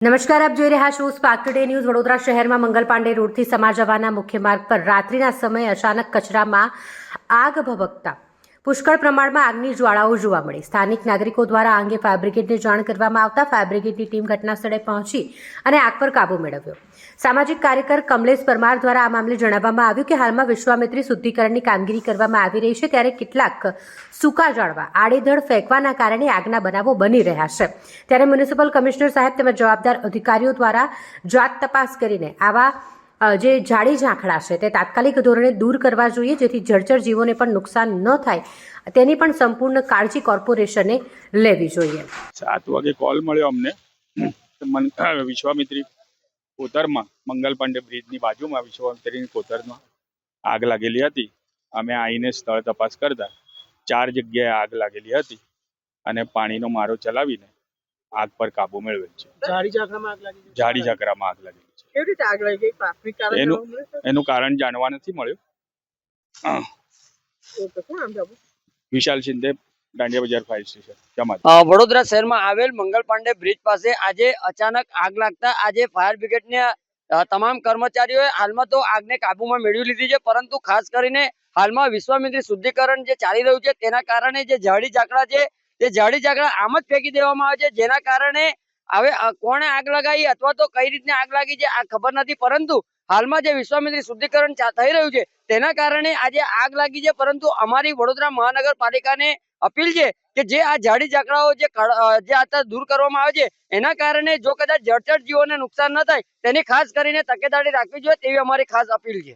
નમસ્કાર, આપ જોઈ રહ્યા છો સ્પાર્ક ટુડે ન્યૂઝ વડોદરા શહેરમાં મંગલ પાંડે રોડથી સમાજ જવાના મુખ્ય માર્ગ પર રાત્રિના સમયે અચાનક કચરામાં આગ ભભકતા પુષ્કળ પ્રમાણમાં આગની જ્વાળાઓ જોવા મળી. સ્થાનિક નાગરિકો દ્વારા આ અંગે ફાયર બ્રિગેડને જાણ કરવામાં આવતા ફાયર બ્રિગેડની ટીમ ઘટના સ્થળે પહોંચી અને આગ પર કાબુ મેળવ્યો. સામાજિક કાર્યકર કમલેશ પરમાર દ્વારા આ મામલે જણાવવામાં આવ્યું કે હાલમાં વિશ્વામિત્રી શુદ્ધિકરણની કામગીરી કરવામાં આવી રહી છે, ત્યારે કેટલાક સૂકા જાળવા, આડેધડ ફેંકવાના કારણે આગના બનાવો બની રહ્યા છે. ત્યારે મ્યુનિસિપલ કમિશનર સાહેબ તેમજ જવાબદાર અધિકારીઓ દ્વારા જાત તપાસ કરીને આવા જે જાડી ઝાંખડા છે તે તાત્કાલિક ધોરણે દૂર કરવા જોઈએ જેથી જળચર જીવોને પણ નુકસાન ન થાય. તેની પણ સંપૂર્ણ કાળજી કોર્પોરેશને લેવી જોઈએ. સાત વાગે કોલ મળ્યો અમને. મન વિશ્વામિત્રી કોતરમાં મંગલ પાંડે બ્રિજની બાજુમાં વિશ્વામિત્રીની કોતરમાં આગ લાગેલી હતી. અમે આવીને સ્થળ તપાસ કરતા ચાર જગ્યાએ આગ લાગેલી હતી અને પાણીનો મારો ચલાવીને આગ પર કાબુ મેળવેલ છે. જાડી? ઝાકરામાં આગ લાગેલી. છે કેવી રીતે આગ લાગી ગઈ? પ્રાથમિક કારણ એનું- કારણ જાણવા નથી મળ્યું. ઓકે, શું નામ છે વિશાલ શિંદે દાંડિયા બજાર ફાયર સ્ટેશન. વડોદરા શહેરમાં આવેલ મંગલ પાંડે બ્રિજ પાસે આજે અચાનક આગ લાગતા આજે ફાયર બ્રિગેડના તમામ કર્મચારીઓએ હાલમાં તો આગને કાબુમાં મેળવી લીધી છે પરંતુ ખાસ કરીને હાલમાં વિશ્વામિત્રી શુદ્ધિકરણ જે ચાલી રહ્યું છે તેના કારણે જે ઝાડી ઝાકડા છે તે ઝાડી ઝાકડા આમ જ ફેંકી દેવામાં આવે છે જેના કારણે હવે કોણે આગ લગાવી અથવા તો કઈ રીતની આગ લાગી છે આ ખબર નથી. પરંતુ હાલમાં જે વિશ્વામિત્રી શુદ્ધિકરણ થઈ રહ્યું છે, તેના કારણે આજે આગ લાગી છે. પરંતુ અમારી વડોદરા મહાનગરપાલિકાને અપીલ છે કે જે આ જાડી ઝાકડાઓ જે જે અત્યારે દૂર કરવામાં આવે છે, એના કારણે જો કદાચ જળચર જીવોને નુકસાન ન થાય, તેની ખાસ કરીને તકેદારી રાખવી જોઈએ, તેવી અમારી ખાસ અપીલ છે.